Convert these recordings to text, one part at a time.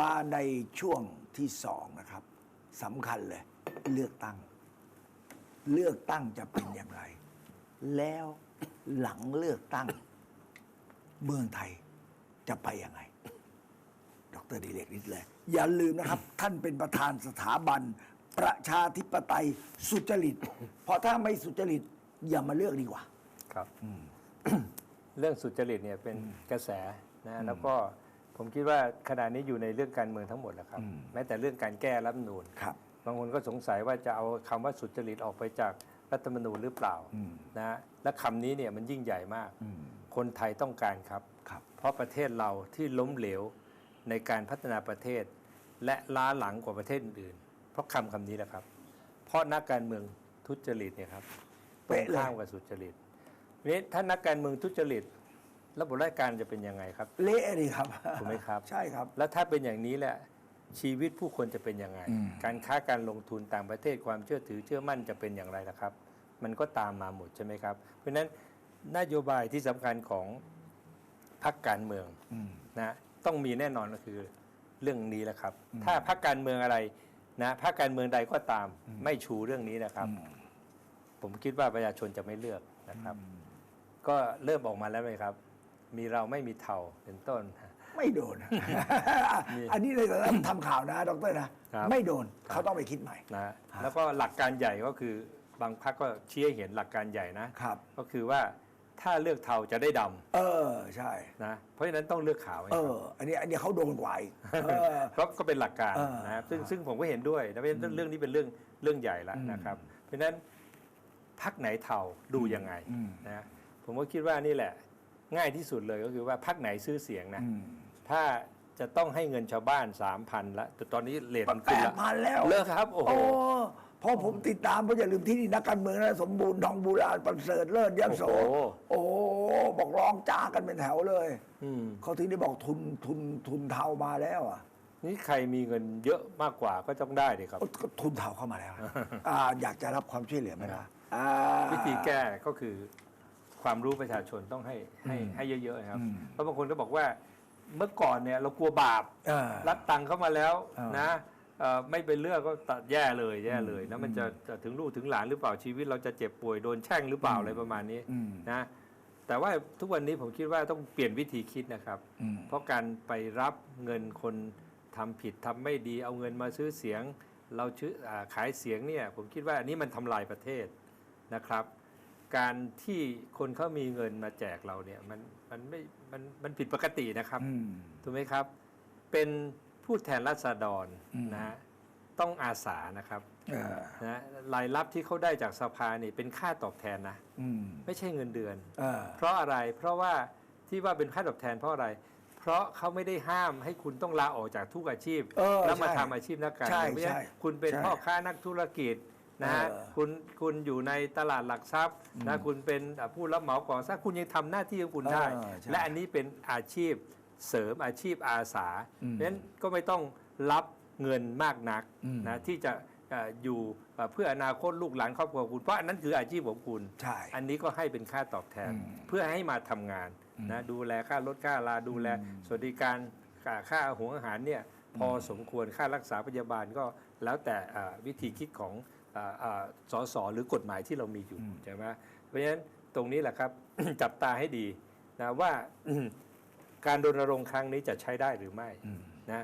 มาในช่วงที่สองนะครับสำคัญเลย เลือกตั้ง เลือกตั้งจะเป็นอย่างไร แล้วหลังเลือกตั้ง เมืองไทยจะไปยังไง ดรดิเลกนิดเลย อย่าลืมนะครับ ท่านเป็นประธานสถาบัน ประชาธิปไตยสุจริต เพราะถ้าไม่สุจริต อย่ามาเลือกดีกว่า ครับ เรื่องสุจริตเนี่ยเป็นกระแสนะแล้วก็ ผมคิดว่าขณะนี้อยู่ในเรื่องการเมืองทั้งหมดแล้วครับ อืม แม้แต่เรื่องการแก้รัฐธรรมนูญครับ บางคนก็สงสัยว่าจะเอาคำว่าสุจริตออกไปจากรัฐธรรมนูญหรือเปล่าอืมนะและคำนี้เนี่ยมันยิ่งใหญ่มาก อืมคนไทยต้องการครับ ครับ เพราะประเทศเราที่ล้มเหลวในการพัฒนาประเทศ และล้าหลังกว่าประเทศอื่นๆเพราะคำคำนี้แหละครับ เพราะนักการเมืองทุจริตเนี่ยครับตรเป๊ะงเลย ข้ามกับสุจริตนี้ถ้านักการเมืองทุจริต ระบบราชการจะเป็นยังไงครับ เละเลยครับถูกไหมครับ ใช่ครับ แล้วถ้าเป็นอย่างนี้แหละชีวิตผู้คนจะเป็นยังไงอืมการค้าการลงทุนต่างประเทศความเชื่อถือเชื่อมั่นจะเป็นอย่างไรล่ะครับ มันก็ตามมาหมดใช่ไหมครับ เพราะฉะนั้นนโยบายที่สำคัญของพรรคการเมืองอืมนะต้องมีแน่นอนก็คือเรื่องนี้แหละครับอืมถ้าพรรคการเมืองอะไรนะพรรคการเมืองใดก็ตามอืมไม่ชูเรื่องนี้นะครับอืมผมคิดว่าประชาชนจะไม่เลือกนะครับ ก็เริ่มออกมาแล้วไหมครับ มีเราไม่มีเท่าเป็นต้น ไม่โดนนี่อันนี้เลยทำข่าวนะดรนะครับไม่โดนครับเขาต้องไปคิดใหม่นะแล้วก็หลักการใหญ่ก็คือบางพรรคก็ชี้ให้เห็นหลักการใหญ่นะครับก็คือว่าถ้าเลือกเทาจะได้ดเออใช่ำนะเพราะฉะนั้นต้องเลือกขาวไงเอคอรับอันนี้อันนี้เขาโดนกว่าอีกเออเพราะก็เป็นหลักการเออนะครับซึ่งซึ่งผมก็เห็นด้วยนะเพราะฉะนั้นเรื่องนี้เป็นเรื่องเรื่องใหญ่ละอืมนะครับ เพราะฉะนั้นพักไหนเทาดูยังไงอืมนะผมก็คิดว่านี่แหละ ง่ายที่สุดเลยก็คือว่าพักไหนซื้อเสียงนะอืมถ้าจะต้องให้เงินชาวบ้านสามพันละแต่ตอนนี้เลทมันแปขึ้นดละพันแล้วเลิกครับ โอ้โห โอ้พอผมติดตามเพราะอย่าลืมที่นี่นักการเมืองนะสมบูรณ์ทองบูราณประเสริฐเลิศยโสโอ้โห โอ้บอกร้องจ้ากันเป็นแถวเลยอืมเขาถึงได้บอกทุนทุนทุนเทามาแล้วอะนี่ใครมีเงินเยอะมากกว่าก็ต้องได้ดิครับโอ้ก็ทุนเทาเข้ามาแล้วนะอ่าอยากจะรับความช่วยเหลือไหมล่ะอ่า วิธีแก้ก็คือ ความรู้ประชาชนต้องให้ให้อืมให้เยอะๆนะครับอืมเพราะบางคนก็บอกว่าเมื่อก่อนเนี่ยเรากลัวบาปเออรับตังค์เข้ามาแล้วเออนะเอ่อไม่เป็นเลือกก็ตัดแย่เลยแย่เลยอืนะมมันจะจะถึงลูกถึงหลานหรือเปล่าชีวิต เราจะเจ็บป่วยโดนแช่งหรือเปล่าอืมอะไรประมาณนี้อืมนะแต่ว่าทุกวันนี้ผมคิดว่าต้องเปลี่ยนวิธีคิดนะครับอืมเพราะการไปรับเงินคนทำผิดทำไม่ดีเอาเงินมาซื้อเสียง เราชื่ออาขายเสียงเนี่ยผมคิดว่าอันนี้มันทำลายประเทศนะครับ การที่คนเขามีเงินมาแจกเราเนี่ยมันมันไม่มันมันผิดปกตินะครับอืม ถูกไหมครับ เป็นผู้แทนราษฎรอืม นะฮะต้องอาสานะครับเออนะรายรับที่เขาได้จากสภาเนี่ยเป็นค่าตอบแทนนะอืมไม่ใช่เงินเดือน เออเพราะอะไรเพราะว่าที่ว่าเป็นค่าตอบแทนเพราะอะไร เพราะเขาไม่ได้ห้ามให้คุณต้องลาออกจากทุกอาชีพ เออแล้วมาใช่ ทำอาชีพนักการใช่เมืองเพราะฉะนั้นใช่คุณเป็นใช่ พ่อค้านักธุรกิจ นะฮะเออคุณคุณอยู่ในตลาดหลักทรัพย์นะคุณเป็นผู้รับเหมาก่อสร้างคุณยังทำหน้าที่ของคุณได้เออใช่และอันนี้เป็นอาชีพเสริมอาชีพอาสาอืมเพราะฉะนั้นก็ไม่ต้องรับเงินมากนักอืมนะที่จะเอ่ออยู่เอ่อเพื่ออนาคตลูกหลานครอบครัวคุณ เพราะอันนั้นคืออาชีพของคุณใช่อันนี้ก็ให้เป็นค่าตอบแทนอืมเพื่อให้มาทำงานนะดูแลค่ารถค่าลาดูแลอืมสวัสดิการค่าค่าหัวอาหารเนี่ยพอสมควรค่ารักษาพยาบาลก็แล้วแต่อ่าวิธีคิดของอ่าอ่า สสหรือกฎหมายที่เรามีอยู่ใช่ไหมเพราะฉะนั้นตรงนี้แหละครับจับตาให้ดีนะว่าการรณรงค์ครั้งนี้จะใช้ได้หรือไม่อืมนะ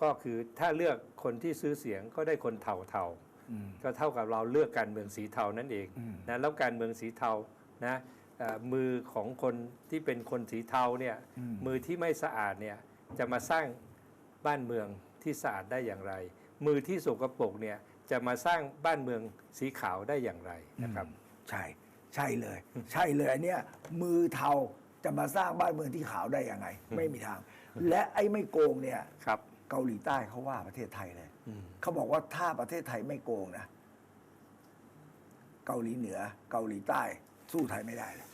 ก็คือถ้าเลือกคนที่ซื้อเสียงก็ได้คนเทาๆอืมก็เท่ากับเราเลือกการเมืองสีเทานั่นเองอืมนะแล้วการเมืองสีเทานะเอ่อมือของคนที่เป็นคนสีเทาเนี่ยมือที่ไม่สะอาดเนี่ยจะมาสร้างบ้านเมืองที่สะอาดได้อย่างไร มือที่สกปรกเนี่ย จะมาสร้างบ้านเมืองสีขาวได้อย่างไรนะครับ ใช่ใช่เลย ใช่เลยอันเนี้ยมือเทาจะมาสร้างบ้านเมืองที่ขาวได้ยังไง ไม่มีทาง และไอ้ไม่โกงเนี่ยครับเกาหลีใต้เขาว่าประเทศไทยเลยอืมเขาบอกว่าถ้าประเทศไทยไม่โกงนะเกาหลีเหนือ เกาหลีใต้สู้ไทยไม่ได้เลย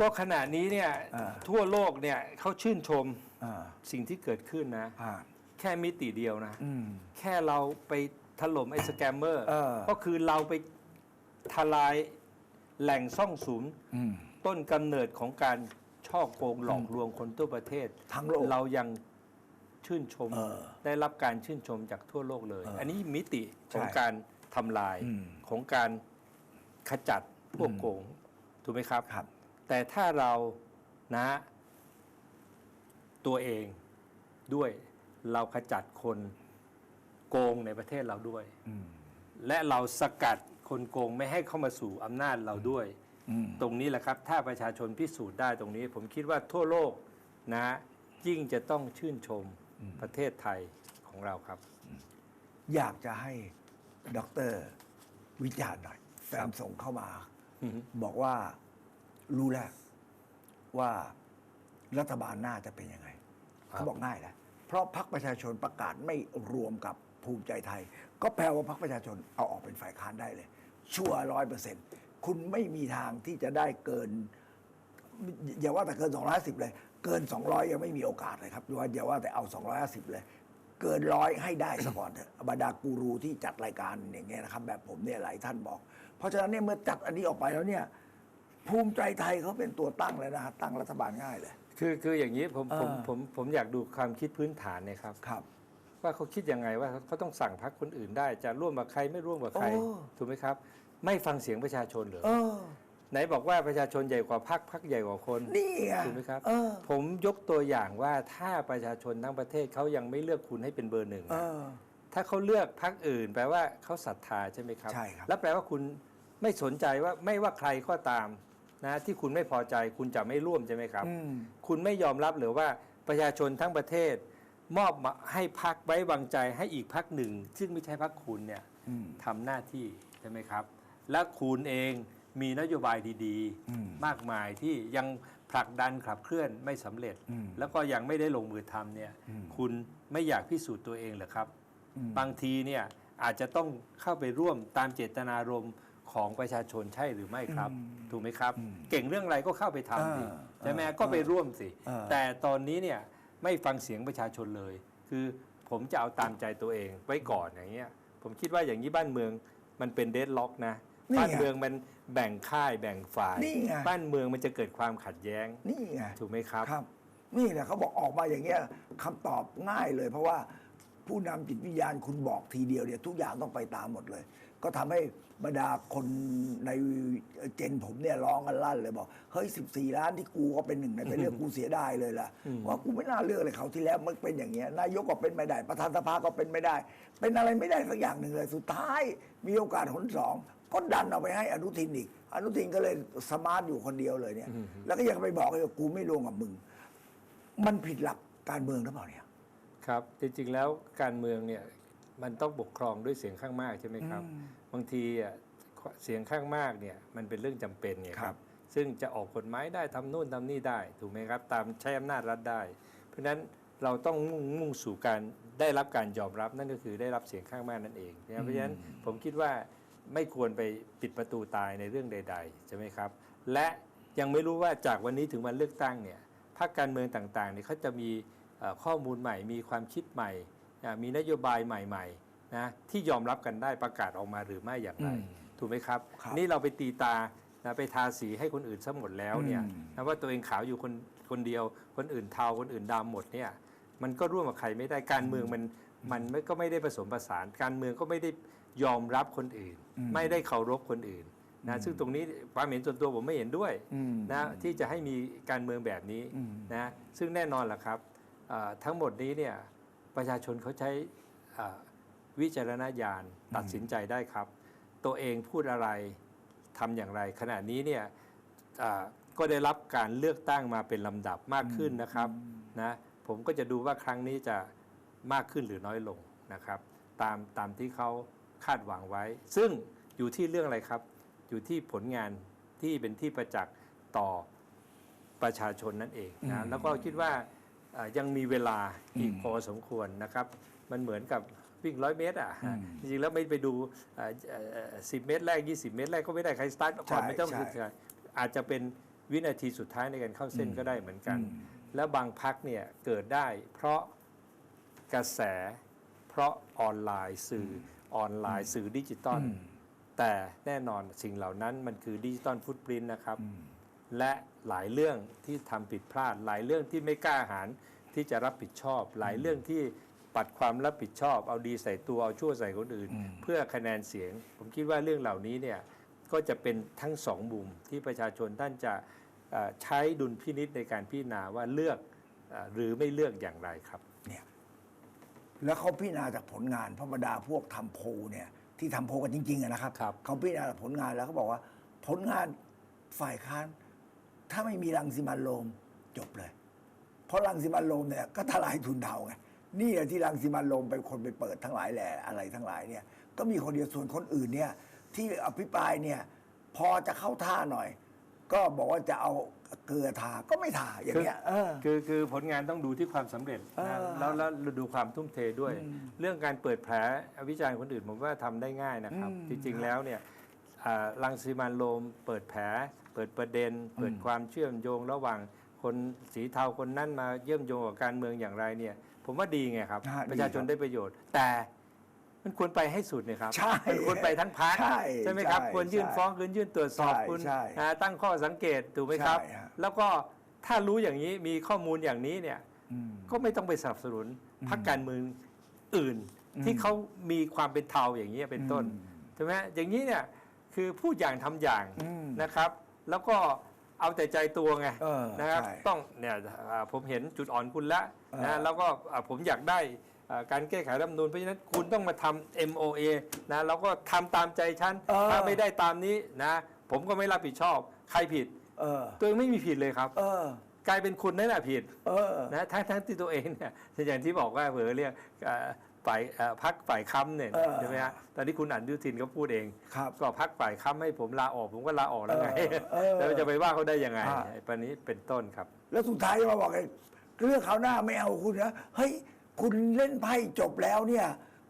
ก็ขณะนี้เนี่ยอ่าทั่วโลกเนี่ยเขาชื่นชมอ่าสิ่งที่เกิดขึ้นนะอ่าแค่มิติเดียวนะอืมแค่เราไป ถล่มไอ้สแกมเมอร์เออ ก็คือเราไปทลายแหล่งซ่องสุมอืม ต้นกำเนิดของการช่อโกงหลอกลวงคนทั่วประเทศทั้งโลกเรายังชื่นชมเออได้รับการชื่นชมจากทั่วโลกเลย เอออัอันนี้มิติของใช่การทำลายอืม ของการขจัดพวกอืมโกงถูกไหมครับ ครับ แต่ถ้าเรานะตัวเองด้วยเราขจัดคน โกงในประเทศเราด้วยอืมและเราสกัดคนโกงไม่ให้เข้ามาสู่อำนาจเราด้วยอืมตรงนี้แหละครับ ถ้าประชาชนพิสูจน์ได้ตรงนี้ ผมคิดว่าทั่วโลกนะยิ่งจะต้องชื่นชมประเทศไทยของเราครับ อยากจะให้ด็อกเตอร์วิจารณ์หน่อยแฟนส่งเข้ามาอือฮึบอกว่ารู้แล้วว่ารัฐบาลหน้าจะเป็นยังไง เขาบอกง่ายนะเพราะพรรคประชาชนประกาศไม่รวมกับ ภูมิใจไทย ก็แปลว่าพรรคประชาชนเอาออกเป็นฝ่ายค้านได้เลย ชัวร้อยเปอร์เซ็นต์คุณไม่มีทางที่จะได้เกิน อย่าว่าแต่เกิน 250 เลย เกิน 200 ยังไม่มีโอกาสเลยครับว่าอย่าว่าแต่เอา 250 เลย เกินร้อยให้ได้ซะก่อนเถอะบรรดากูรูที่จัดรายการอย่างเงี้ยนะครับ แบบผมเนี่ยหลายท่านบอก เพราะฉะนั้นเนี่ยเมื่อจัดอันนี้ออกไปแล้วเนี่ยภูมิใจไทยเขาเป็นตัวตั้งเลยนะฮะตั้งรัฐบาลง่ายเลย คือคืออย่างนี้ผมผมเออผมผมอยากดูความคิดพื้นฐานเนะครับครับ ว่าเขาคิดยังไงว่าเขาต้องสั่งพักคนอื่นได้ จะร่วมกับใครไม่ร่วมกับใครโอ้ถูกไหมครับ ไม่ฟังเสียงประชาชนเหรอเออไหนบอกว่าประชาชนใหญ่กว่าพักพักใหญ่กว่าคนนี่ไงถูกไหมครับเออผมยกตัวอย่างว่าถ้าประชาชนทั้งประเทศเขายังไม่เลือกคุณให้เป็นเบอร์หนึ่งเออะอถ้าเขาเลือกพักอื่น แปลว่าเขาศรัทธาใช่ไหมครับใช่ครับ แล้วแปลว่าคุณไม่สนใจว่าไม่ว่าใครก็ตามนะที่คุณไม่พอใจคุณจะไม่ร่วมใช่ไหมครับอืมคุณไม่ยอมรับหรือว่าประชาชนทั้งประเทศ มอบมาให้พักไว้วางใจให้อีกพักหนึ่ง ซึ่งไม่ใช่พักคุณเนี่ยอืมทำหน้าที่ใช่ไหมครับ และคุณเองมีนโยบายดีอืมมากมายที่ยังผลักดันขับเคลื่อนไม่สำเร็จอืมแล้วก็ยังไม่ได้ลงมือทำเนี่ยอืมคุณไม่อยากพิสูจน์ตัวเองเหรอครับอืมบางทีเนี่ยอาจจะต้องเข้าไปร่วมตามเจตนารมณ์ของประชาชนใช่หรือไม่ครับอืมถูกไหมครับอืมเก่งเรื่องอะไรก็เข้าไปทำสิเออใช่ไหมเออก็ไปร่วมสิเออแต่ตอนนี้เนี่ย ไม่ฟังเสียงประชาชนเลย คือผมจะเอาตามใจตัวเองไว้ก่อนอย่างเงี้ยผมคิดว่าอย่างนี้บ้านเมืองมันเป็นเดดล็อกนะนี่ไงบ้านเมืองมันแบ่งค่ายแบ่งฝ่าย นี่ไง บ้านเมืองมันจะเกิดความขัดแย้งนี่ไง ถูกไหมครับ ครับ นี่แหละเขาบอกออกมาอย่างเงี้ยคำตอบง่ายเลย เพราะว่าผู้นำจิตวิญญาณคุณบอกทีเดียวเนี่ยทุกอย่างต้องไปตามหมดเลย ก็ทำให้บรรดาคนในเจนผมเนี่ยร้องกันลั่นเลยบอกเฮ้ย14ล้านที่กูก็เป็นหนึ่งในเป็นเรื่องกูเสียดายเลยล่ะว่ากูไม่น่าเลือกเลยเขาวที่แล้วมันเป็นอย่างเงี้ยนายกก็เป็นไม่ได้ ประธานสภาก็เป็นไม่ได้ เป็นอะไรไม่ได้สักอย่างหนึ่งเลย สุดท้ายมีโอกาสหนสองก็ดันเอาไปให้อนุทินอีก อนุทินก็เลยสมาร์ทอยู่คนเดียวเลยเนี่ย แล้วก็ยังไปบอกเลยว่ากูไม่ร่วมกับมึง มันผิดหลักการเมืองหรือเปล่าเนี่ย ครับ จริงๆแล้วการเมืองเนี่ย มันต้องปกครองด้วยเสียงข้างมากใช่ไหมครับอืมบางทีอะเสียงข้างมากเนี่ยมันเป็นเรื่องจำเป็นไงคครัรับบซึ่งจะออกกฎหมายได้ทำนู่นทำนี่ได้ถูกไหมครับ ตามใช้อำนาจรัฐได้ เพราะฉะนั้นเราต้องมุ่งมุ่งสู่การได้รับการยอมรับนั่นก็คือได้รับเสียงข้างมากนั่นเองนะเพราะฉะนั้นผมคิดว่าไม่ควรไปปิดประตูตายในเรื่องใด ๆ ใช่ไหมครับ และยังไม่รู้ว่าจากวันนี้ถึงวันเลือกตั้งเนี่ยพรรคการเมืองต่างๆเนี่ยเขาจะมีเอ่อข้อมูลใหม่มีความคิดใหม่อะ มีนโยบายใหม่ๆนะที่ยอมรับกันได้ประกาศออกมาหรือไม่อย่างไรอืมถูกไหมครับครับนี่เราไปตีตานะไปทาสีให้คนอื่นซะหมดแล้วเนี่ยอืมนะว่าตัวเองขาวอยู่คนคนเดียว คนอื่นเทาคนอื่นดำหมดเนี่ยมันก็ร่วมกับใครไม่ได้การเมืองมันมันไม่ก็ไม่ได้ผสมผสาน การเมืองก็ไม่ได้ยอมรับคนอื่นอืมไม่ได้เคารพคนอื่นนะซึ่งตรงนี้ความเห็นส่วนตัวผมไม่เห็นด้วยอืมนะที่จะให้มีการเมืองแบบนี้อืมนะซึ่งแน่นอนแหละครับเอ่อทั้งหมดนี้เนี่ย ประชาชนเขาใช้เอ่อวิจารณญาณตัดสินใจได้ครับ ตัวเองพูดอะไรทำอย่างไร ขณะนี้เนี่ยเอ่อก็ได้รับการเลือกตั้งมาเป็นลำดับมากขึ้นนะครับนะผมก็จะดูว่าครั้งนี้จะมากขึ้นหรือน้อยลงนะครับ ตามตามที่เขาคาดหวังไว้ ซึ่งอยู่ที่เรื่องอะไรครับ อยู่ที่ผลงานที่เป็นที่ประจักษ์ต่อประชาชนนั่นเองอืนะมแล้วก็คิดว่าเอ่อ ยังมีเวลาอีกอืมพอสมควรนะครับ มันเหมือนกับวิ่งร้อยเมตรอะอืมจริงๆแล้วไม่ไปดูสิบเมตรแรก 20 เมตรแรกก็ไม่ได้ใครสตาร์ทก่อนใช่ไม่ต้องใช่คืออาจจะเป็นวินาทีสุดท้ายในการเข้าเส้นอืมก็ได้เหมือนกันอืมแล้วบางพักเนี่ยเกิดได้เพราะกระแส เพราะออนไลน์สื่อออนไลน์สื่อดิจิตอลอืมแต่แน่นอนสิ่งเหล่านั้นมันคือดิจิตอลฟุตปรินต์นะครับอืม และหลายเรื่องที่ทำผิดพลาด หลายเรื่องที่ไม่กล้าหาญที่จะรับผิดชอบ หลายเรื่องที่ปัดความรับผิดชอบ เอาดีใส่ตัวเอาชั่วใส่คนอื่นอืมเพื่อคะแนนเสียง ผมคิดว่าเรื่องเหล่านี้เนี่ยก็จะเป็นทั้งสองมุมที่ประชาชนท่านจะเอ่อใช้ดุลพินิษในการพิจารณาว่าเลือกเอ่อหรือไม่เลือกอย่างไรครับเนี่ยแล้วเขาพิจารณาจากผลงานเพราะบรรดาพวกทำโพลเนี่ยที่ทำโพลกันจริงๆอะนะครับครับเขาพิจารณาจากผลงานแล้วเขาบอกว่า ผลงานฝ่ายค้าน ถ้าไม่มีรังสิมันต์โรมจบเลย เพราะรังสิมันต์โรมเนี่ยก็ทลายทุนเทาไงนี่แหละที่รังสิมันต์โรมเป็นคนไปเปิดทั้งหลายแหล่อะไรทั้งหลายเนี่ย ก็มีคนเดียวส่วนคนอื่นเนี่ย ที่อภิปรายเนี่ยพอจะเข้าท่าหน่อย ก็บอกว่าจะเอาเกลือทาก็ไม่ทาอย่างเงี้ยเออคือคือผลงานต้องดูที่ความสำเร็จเอนะอแล้วแล้วดูความทุ่มเทด้วยอืมเรื่องการเปิดแผลวิจารณ์คนอื่นผมว่าทำได้ง่ายนะครับอืมจริงๆแล้วเนี่ย อ่ารังสีมันโรมเปิดแผล เปิดประเด็น เปิดความเชื่อมโยงระหว่างคนสีเทาคนนั้นมาเชื่อมโยงกับการเมืองอย่างไรเนี่ย ผมว่าดีไงครับฮะดีประชาชนครับได้ประโยชน์ แต่มันควรไปให้สุดนะครับใช่มันควรไปทั้งพักใช่ไหมครับใช่ควรยื่นใช่ฟ้องควรยื่นตรวจสอบใช่คุณใช่อ่าตั้งข้อสังเกตถูกไหมครับใช่ฮะแล้วก็ถ้ารู้อย่างนี้มีข้อมูลอย่างนี้เนี่ยอืมก็ไม่ต้องไปสนับสนุนพรรคการเมืองอื่นอืมที่เขามีความเป็นเทาอย่างนี้ยเป็นต้นอืมใช่ไหมอย่างนี้เนี่ย คือพูดอย่างทำอย่างอืมนะครับ แล้วก็เอาแต่ใจตัวไงเออนะครับใช่ต้องเนี่ยอ่าผมเห็นจุดอ่อนคุณแล้วเออนะแล้วก็อ่าผมอยากได้อ่าการแก้ไขรัฐธรรมนูญเพราะฉะนั้นคุณต้องมาทำ MOA นะแล้วก็ทำตามใจฉันเออถ้าไม่ได้ตามนี้นะผมก็ไม่รับผิดชอบ ใครผิดเออตัวเองไม่มีผิดเลยครับเออกลายเป็นคุณนั่นแหละผิดเออนะทั้งทั้งที่ตัวเองเนี่ยอย่างที่บอกว่าเผลอเรียกเอ่อ ฝ่ายเอ่อพักฝ่ายค้ำเนี่ยเออใช่ไหมฮะตอนนี้คุณอนุทินเขาพูดเองครับก็พักฝ่ายค้ำให้ผมลาออกผมก็ลาออกแล้วไงเออเออแล้วจะไปว่าเขาได้ยังไงอ่าไอ้ปนนี้เป็นต้นครับ แล้วสุดท้ายมาบอกไอ้เรื่องคราวหน้าไม่เอาคุณนะเฮ้ยคุณเล่นไพ่จบแล้วเนี่ย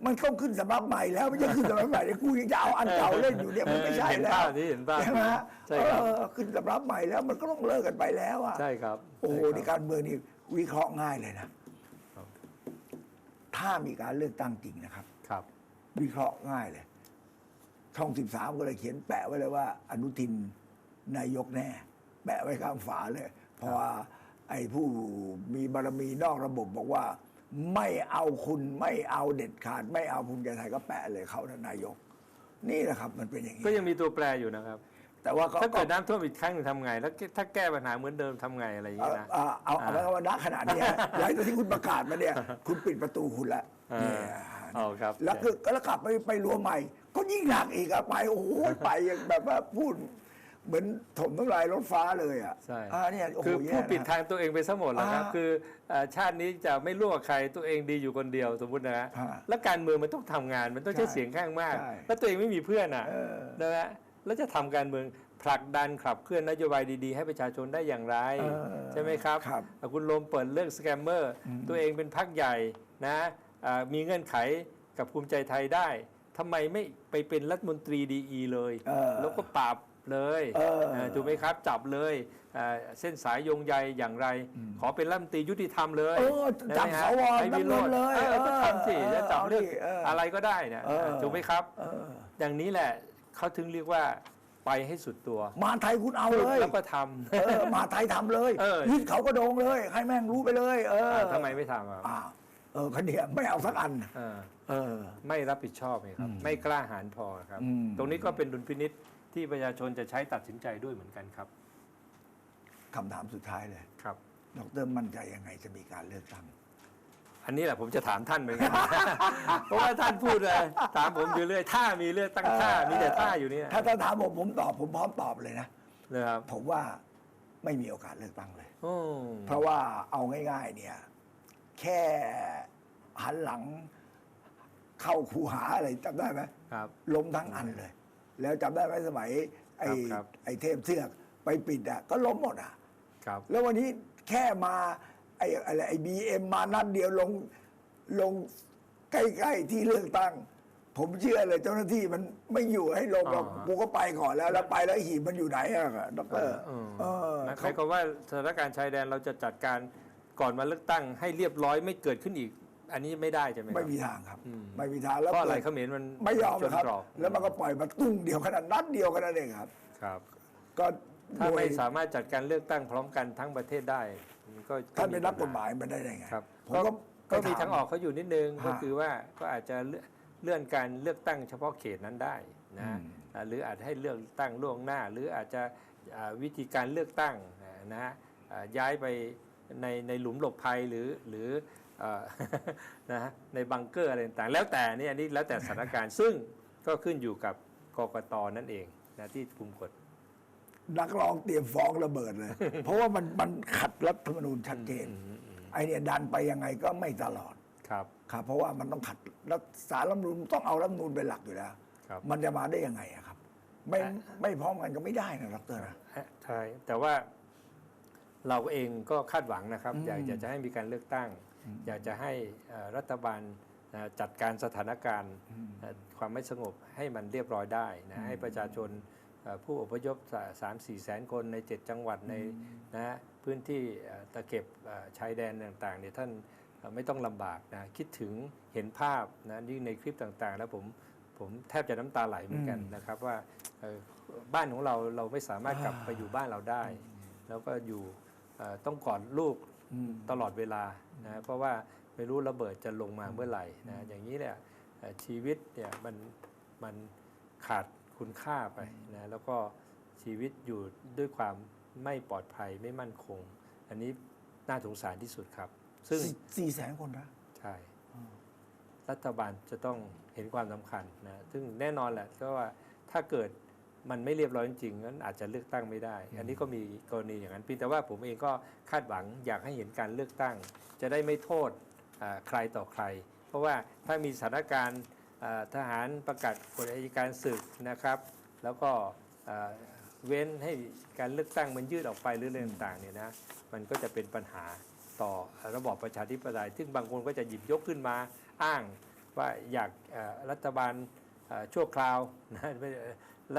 มันต้องขึ้นสำรับใหม่แล้วไม่ใช่ขึ้นสำรับใหม่เดี๋ยวกูยังจะเอาอันเก่าเล่นอยู่เนี่ยมันไม่ใช่เห็นแล้ภาวพนี้เห็นภาพใช่ไหมฮะใช่ครับเออขึ้นสำรับใหม่แล้วมันก็ต้องเลิกกันไปแล้วอะใช่ครับ โอ้โหใช่ในครับการเมืองนี่วิเคราะห์ง่ายเลยนะครับ ถ้ามีการเลือกตั้งจริงนะครับ ครับ วิเคราะห์ง่ายเลย ช่องสิบสามก็เลยเขียนแปะไว้เลยว่า อนุทินนายกแน่ แปะไว้ข้างฝาเลย เพราะว่าไอ้ผู้มีบารมีนอกระบบบอกว่า ไม่เอาคุณไม่เอาเด็ดขาด ไม่เอาภูมิใจไทยก็แปะเลยเขานะนายก นี่แหละครับ มันเป็นอย่างนี้ก็ยังมีตัวแปรอยู่นะครับ แต่ว่าก็ถ้าเกิดน้ำท่วมอีกครั้งหนึ่งทำไง แล้วถ้าแก้ปัญหาเหมือนเดิมทำไงอะไรอย่างเอาเงี้ยนะเอาเอาเอาไว้ว่าณขนาดเนี้ยหลังจากที่คุณประกาศมาเนี่ย คุณปิดประตูคุณละเออเนี่ยเอาครับ แล้วคือแล้วกลับไปไปรวมใหม่ ก็ยิ่งหนักอีกอะไปโอ้โหไปอย่างแบบว่าพูดเหมือนถมน้ำลายรถฟ้าเลยอะใช่อ่าเนี่ยโอ้โหคือแย่ผู้ปิดนะทางตัวเองไปซะหมดแล้วครับอ่าคือเอ่อชาตินี้จะไม่ร่วมกับใครตัวเองดีอยู่คนเดียวสมมตินะฮะอ่าแล้วการเมืองมันต้องทำงานมันต้องใช้ใช่เสียงข้างมากใช่แล้วตัวเองไม่มีเพื่อนอะเออนะฮะ แล้วจะทำการเมืองผลักดันขับเคลื่อนนโยบายดีๆ ให้ประชาชนได้อย่างไรเออใช่ไหมครับครับคุณโลมเปิดเรื่องสแกมเมอร์อืมตัวเองเป็นพักใหญ่นะอ่ามีเงื่อนไขกับภูมิใจไทยได้ทำไมไม่ไปเป็นรัฐมนตรีดีเลยเออแล้วก็ปราบเลยเออเออถูกไหมครับจับเลยเอ่อเส้นสายโยงใยอย่างไรอืมขอเป็นรัฐมนตรียุติธรรมเลยเออจับได้ไหมฮะสวให้วิโรจน์ดำเนินเลยออเออก็ทำสิจะจับเอาดิเรื่องเออออะไรก็ได้นะเออถูกไหมครับเอออย่างนี้แหละ เขาถึงเรียกว่าไปให้สุดตัวมาไทยคุณเอาพูดเลย แล้วก็ทำเออมาไทยทำเลยเออยึดเขากระโดงเลย ให้แม่งรู้ไปเลย เอออ่าทำไมไม่ทำอะอ้าวเออคันเนี้ยไม่เอาสักอันเออเออไม่รับผิดชอบไงครับอืมไม่กล้าหาญพอครับอืมตรงนี้ก็เป็นดุลพินิษที่ประชาชนจะใช้ตัดสินใจด้วยเหมือนกันครับคำถามสุดท้ายเลย ครับ ดรมั่นใจยังไงจะมีการเลือกตั้ง อันนี้แหละผมจะถามท่านเหมือนกัน เพราะว่าท่านพูดเลยถามผมอยู่เรื่อยถ้ามีเลือกตั้งท่ามีแต่ท่าอยู่เนี่ยถ้าถ้าถามผมผมตอบผมพร้อมตอบเลยนะนะครับผมว่าไม่มีโอกาสเลือกตั้งเลยโอ้เพราะว่าเอาง่าย ๆ เนี่ย แค่หันหลังเข้าคูหาอะไรจำได้ไหมครับล้มทั้งอันเลย แล้วจำได้ไหมสมัย ไอ้ครับไอ้เทพเทือกไปปิดอะ ก็ล้มหมดอะ ครับ แล้ววันนี้แค่มา ไอ้อะไรไอ้บีเอ็มมานัดเดียวลงลงใกล้ๆที่เลือกตั้ง ผมเชื่อเลยเจ้าหน้าที่มันไม่อยู่ให้ลงหรอกอ่า กูก็ไปก่อนแล้ว แล้วไปแล้วหีบมันอยู่ไหนอะดอกเตอรอืมเออหมายเขาความว่าสถานการณ์ชายแดนเราจะจัดการก่อนมาเลือกตั้งให้เรียบร้อยไม่เกิดขึ้นอีก อันนี้ไม่ได้ใช่ไหมครับ ไม่มีทางครับ อืมไม่มีทางแล้วเพราะอะไรกิดเขมรมันไม่ยอมชนครับกรอบแล้วมันก็ปล่อยมาตุ้งเดียวขนาดนัดเดียวขนาดเองครับ ครับ ก็ถ้าโดยไม่สามารถจัดการเลือกตั้งพร้อมกันทั้งประเทศได้มัน ก็ท่านเป็นนักกฎหปัญมายมันได้ยังไงครับผมก็ก็ก็มีไปถทางออกเขาอยู่นิดนึงฮะก็คือว่าก็อาจจะเลื่อนเลื่อนการเลือกตั้งเฉพาะเขตนั้นได้นะอืมอ่าหรืออาจจะให้เลือกตั้งล่วงหน้า หรืออาจจะอ่าวิธีการเลือกตั้งนะฮะอ่าย้ายไปในในหลุมหลบภัยหรือหรือเอ่อนะฮะในบังเกอร์อะไรต่างๆ แล้วแต่เนี่ยอันนี้แล้วแต่สถานการณ์ซึ่งก็ขึ้นอยู่กับกกตนั่นเองนะที่คุมกฎ นักร้องเตรียมฟ้องระเบิดเลย เพราะว่ามันมันขัดรัฐธรรมนูญชัดเจนอืมอืมไอเนี่ยดันไปยังไงก็ไม่ตลอดครับครับ เพราะว่ามันต้องขัดรัฐสารรัฐธรรมนูญต้องเอารัฐธรรมนูญเป็นหลักอยู่แล้วครับมันจะมาได้ยังไงอะครับ ไม่ไม่พร้อมกันก็ไม่ได้นะดรนะใช่แต่ว่าเราเองก็คาดหวังนะครับอืมอยากอยากจะให้มีการเลือกตั้ง อยากจะให้เอ่อรัฐบาลเอ่อจัดการสถานการณ์เอ่อความไม่สงบให้มันเรียบร้อยได้นะให้ประชาชนเอ่อ ผู้อพยพสามสี่แสนคนใน 7 จังหวัดในนะฮะพื้นที่เอ่อตะเข็บเอ่อชายแดนต่างๆเนี่ยท่านเอ่อไม่ต้องลำบากนะคิดถึงเห็นภาพนะยิ่งในคลิปต่างๆ แล้วผมผมแทบจะน้ำตาไหลเหมือนกันนะครับว่าเอ่อบ้านของเราเราไม่สามารถกลับไปอยู่บ้านเราได้ แล้วก็อยู่เอ่อต้องกอดลูกอืมตลอดเวลานะเพราะว่าไม่รู้ระเบิดจะลงมาเมื่อไหร่นะอย่างนี้เนี่ยเอ่อชีวิตเนี่ยมันมันขาด คุณค่าไปนะแล้วก็ชีวิตอยู่ด้วยความไม่ปลอดภัยไม่มั่นคง อันนี้น่าสงสารที่สุดครับ ซึ่งสี่สี่แสนคนนะใช่รัฐบาลจะต้องเห็นความสำคัญนะซึ่งแน่นอนแหละก็ว่าถ้าเกิดมันไม่เรียบร้อยจริงๆนั้นอาจจะเลือกตั้งไม่ได้ อันนี้ก็มีกรณีอย่างนั้นเพียงแต่ว่าผมเองก็คาดหวังอยากให้เห็นการเลือกตั้ง จะได้ไม่โทษอ่าใครต่อใคร เพราะว่าถ้ามีสถานการณ์อ่า ทหารประกาศกฎอัยการศึกนะครับ แล้วก็อ่าเว้นให้การเลือกตั้งมันยืดออกไปหรืออะไรต่างๆเนี่ยนะมันก็จะเป็นปัญหาต่อระบอบประชาธิปไตยซึ่งบางคนก็จะหยิบยกขึ้นมาอ้างว่าอยากเอ่อรัฐบาลเอ่อชั่วคราวนะไม่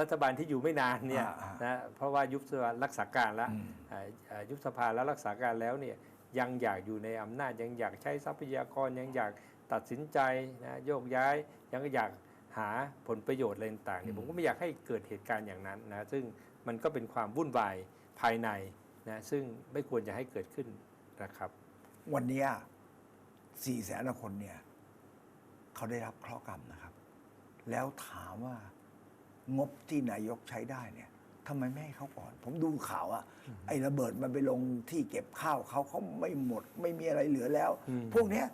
รัฐบาลที่อยู่ไม่นานเนี่ยอ่านะเพราะว่ายุบสภารักษาการแล้วอืมเอ่อเอ่อยุบสภาแล้วรักษาการแล้วเนี่ยยังอยากอยู่ในอำนาจยังอยากใช้ทรัพยากรยังอยาก ตัดสินใจนะโยกย้ายยังอยากหาผลประโยชน์อะไรต่างๆเนี่ยผมก็ไม่อยากให้เกิดเหตุการณ์อย่างนั้นนะซึ่งมันก็เป็นความวุ่นวายภายในนะซึ่งไม่ควรจะให้เกิดขึ้นนะครับ วันเนี้สี่แสนคนเนี่ยเขาได้รับเคราะห์กรรมนะครับ แล้วถามว่างบที่นายกใช้ได้เนี่ยทำไมไม่ให้เขาก่อน ผมดูข่าวอะไอ้ระเบิดมันไปลงที่เก็บข้าวเขาเขาไม่หมด ไม่มีอะไรเหลือแล้วอืมพวกเนี้ย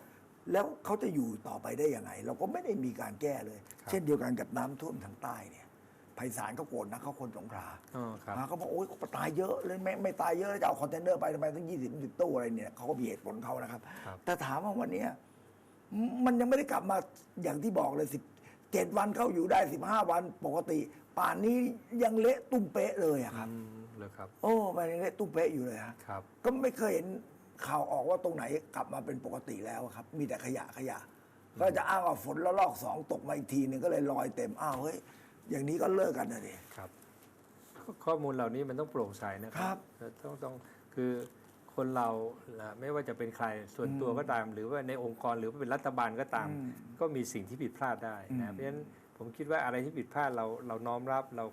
แล้วเขาจะอยู่ต่อไปได้ยังไง เราก็ไม่ได้มีการแก้เลยครับเช่นเดียวกันกับน้ำท่วมทางใต้เนี่ยไพศาลเขาโกรธนะเขาคนสงขลาอ๋อครับอ่าเขาบอกโอ๊ยตายเยอะเลยไม่ไม่ตายเยอะแล้วจะเอาคอนเทนเนอร์ไปทำไมตั้งยี่สิบสิบตู้อะไรเนี่ยเขาก็มีเหตุผลเขานะครับครับแต่ถามว่าวันเนี้ยมมันยังไม่ได้กลับมาอย่างที่บอกเลยสิบเจ็ดวันเข้าอยู่ได้สิบห้าวันปกติ ป่านนี้ยังเละตุ้มเป๊ะเลยอะครับอืมเลยครับ โอ้มันยังเละตุ้มเป๊ะอยู่เลยฮะครับ ก็ไม่เคยเห็น ข่าวออกว่าตรงไหนกลับมาเป็นปกติแล้วครับ มีแต่ขยะขยะ ก็จะอ้างว่าฝนละลอกสองตกมาอีกทีหนึ่งก็เลยลอยเต็มอ้าวเฮ้ยอย่างนี้ก็เลิกกันนะดิ ครับ ข้อข้อมูลเหล่านี้มันต้องโปร่งใสนะคครัรับต้องต้องคือคนเราน่ะไม่ว่าจะเป็นใครส่วนตัวก็ตาม หรือว่าในองค์กรหรือว่าเป็นรัฐบาลก็ตาม อืมก็มีสิ่งที่ผิดพลาดได้อืนะม เพราะฉะนั้นผมคิดว่าอะไรที่ผิดพลาดเราเราน้อมรับเรา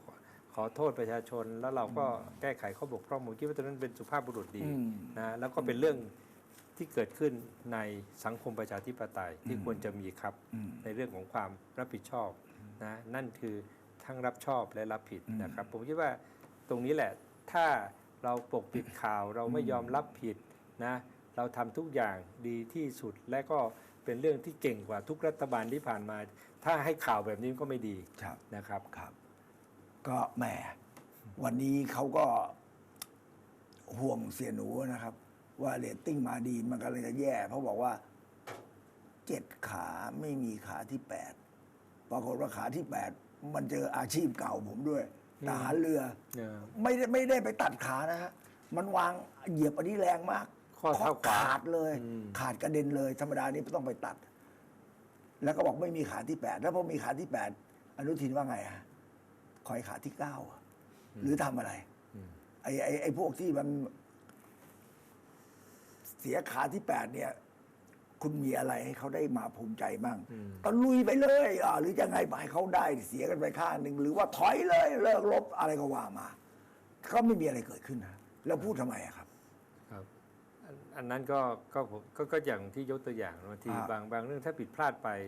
ขอขอโทษประชาชน แล้วเราก็แก้ไขข้อบกพร่องผมคิดว่าตรงนั้นเป็นสุภาพบุรุษดีอืมนะแล้วก็เป็นเรื่องที่เกิดขึ้นในสังคมประชาธิปไตยที่อืมควรจะมีครับอืมในเรื่องของความรับผิดชอบนะนั่นคือทั้งรับชอบและรับผิดอืมนะครับผมคิดว่าตรงนี้แหละถ้าเราปกปิดข่าวเราไม่ยอมรับผิดนะเราทำทุกอย่างดีที่สุดและก็เป็นเรื่องที่เก่งกว่าทุกรัฐบาลที่ผ่านมา ถ้าให้ข่าวแบบนี้ก็ไม่ดีครับนะครับครับ ก็แหมวันนี้เขาก็ห่วงเสียหนูนะครับ ว่าเรตติ้งมาดีมันกำลังจะแย่เพราะบอกว่าเจ็ดขาไม่มีขาที่แปดปรากฏว่าขาที่แปดมันเจออาชีพเก่าผมด้วยทหารเรือเออไม่ได้ไม่ได้ไปตัดขานะฮะมันวางเหยียบอันนี้แรงมากข้อเท้าขวาขาดเลยอืมขาดกระเด็นเลย ธรรมดานี้ต้องไปตัด แล้วก็บอกไม่มีขาที่แปดแล้วพอมีขาที่แปดอนุทินว่าไงฮะ คอยขาที่เก้าอะหรือทำอะไรอืมไอ้ไอ้ไอ้พวกที่มัน เสียขาที่แปดเนี่ย คุณมีอะไรให้เขาได้มาภูมิใจมั่งอืมตะลุยไปเลยอ่าหรือจะไงไปให้เขาได้ เสียกันไปข้างหนึ่งหรือว่าถอยเลย เลิกลบอะไรก็ว่ามาก็ไม่มีอะไรเกิดขึ้นนะแล้วพูดทำไมอะครับ ครับ อันอันนั้นก็ก็ผมก็ก็อย่างที่ยกตัวอย่างบางทีอ่าบางบางเรื่องถ้าผิดพลาดไปเอ่อ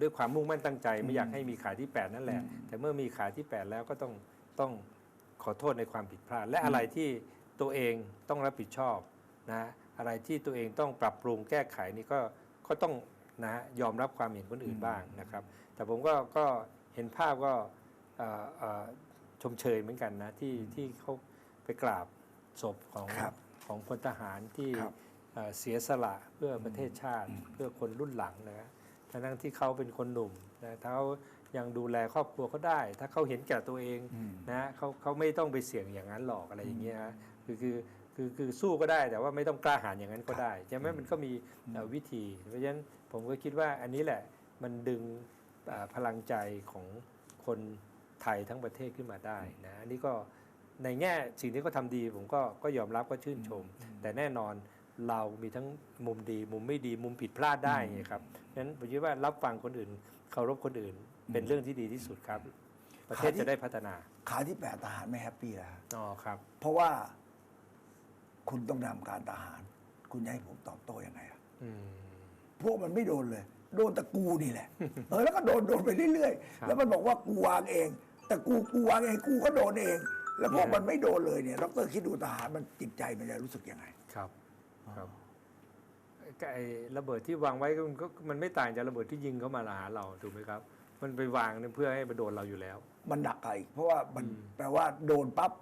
ด้วยความมุ่งมั่นตั้งใจ ไม่อยากให้มีขาที่ 8 นั่นแหละอืมแต่เมื่อมีขาที่ 8 แล้วก็ต้องต้องขอโทษในความผิดพลาด และอะไรที่ตัวเองต้องรับผิดชอบนะอะไรที่ตัวเองต้องปรับปรุงแก้ไขนี่ก็ก็ต้องนะฮะยอมรับความเห็นคนอื่นบ้างนะครับ แต่ผมก็ก็เห็นภาพก็เอ่อเอ่อชมเชยเหมือนกันนะที่ที่เขาไปกราบศพของครับของพลทหารที่ครับเอ่อเสียสละเพื่อประเทศชาติเพื่อคนรุ่นหลังนะทั้ง ทั้งที่เขาเป็นคนหนุ่มนะถ้าเขายังดูแลครอบครัวเขาได้ ถ้าเขาเห็นแก่ตัวเองอืมนะเขาเขาไม่ต้องไปเสี่ยงอย่างนั้นหรอกอะไรอย่างเงี้ยนะคือคือคือคือสู้ก็ได้แต่ว่าไม่ต้องกล้าหาญอย่างนั้นก็ได้ใช่ไหมมันก็มีเอ่อวิธี เพราะฉะนั้นผมก็คิดว่าอันนี้แหละมันดึงเอ่อพลังใจของคนไทยทั้งประเทศขึ้นมาได้นะอันนี้ก็ในแง่สิ่งที่เขาทำดีผมก็ก็ยอมรับก็ชื่นชม แต่แน่นอน เรามีทั้งมุมดีมุมไม่ดีมุมผิดพลาดได้ไงครับนั้นผมคิดว่ารับฟังคนอื่นเคารพคนอื่น เป็นเรื่องที่ดีที่สุดครับ ประเทศจะได้พัฒนา ขาที่แปดทหารไม่แฮปปี้แล้วอ๋อครับ เพราะว่าคุณต้องนำการทหาร คุณจะให้ผมตอบโต้ยังไงอะอืมพวกมันไม่โดนเลย โดนแต่กูนี่แหละ เออแล้วก็โดนโดนไปเรื่อยครับๆแล้วมันบอกว่ากูวางเอง แต่กูกูวางเองกูก็โดนเอง แล้วพวกเนี่ยมันไม่โดนเลยเนี่ยดรคิดดูทหารมันจิตใจมันจะรู้สึกยังไง ครับ ครับไอ้ระเบิดที่วางไว้ก็มันก็มันไม่ต่างจากระเบิดที่ยิงเข้ามาหาเราถูกไหมครับ มันไปวางเนี่ยเพื่อให้มาโดนเราอยู่แล้ว มันหนักไปเพราะว่ามันอืมแปลว่าโดนปั๊บ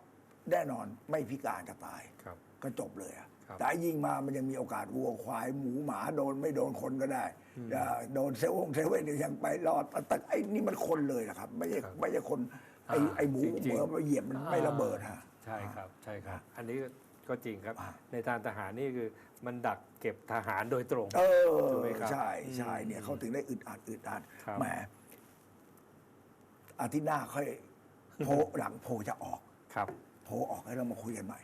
แน่นอนไม่พิการจะตายครับก็จบเลยอะครับแต่ยิงมามันยังมีโอกาสวัวควายหมูหมาโดนไม่โดนคนก็ได้เอ่อโดนเซเว่นเซเว่นเนี่ยยังไปรอดแต่ไอ้นี่มันคนเลยนะครับ ไม่ใช่ครับไม่ใช่คนไอ้อ่าไอ้หมูจริงๆเหมือมาเหยียบมันไม่ระเบิดฮะใช่ครับ ใช่ครับ อันนี้ ก็จริงครับอ่าในทางทหารนี่คือมันดักเก็บทหารโดยตรงเออถูกไหมครับใช่ใช่อืมเนี่ยเขาถึงได้อึดอัดอึดอัดครับแหมอาทิตย์หน้าค่อยโพลหลังโพลจะออกครับโพลออกให้เรามาคุยกันใหม่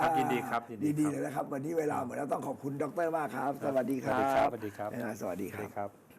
ครับยินดีครับยินดีดีครับๆเลยนะครับ วันนี้เวลาหมดแล้วต้องขอบคุณดรมากครับ สวัสดีคสรัวับสดีครับสวัสดีครับสวัสดีสควัสรัดีบครับ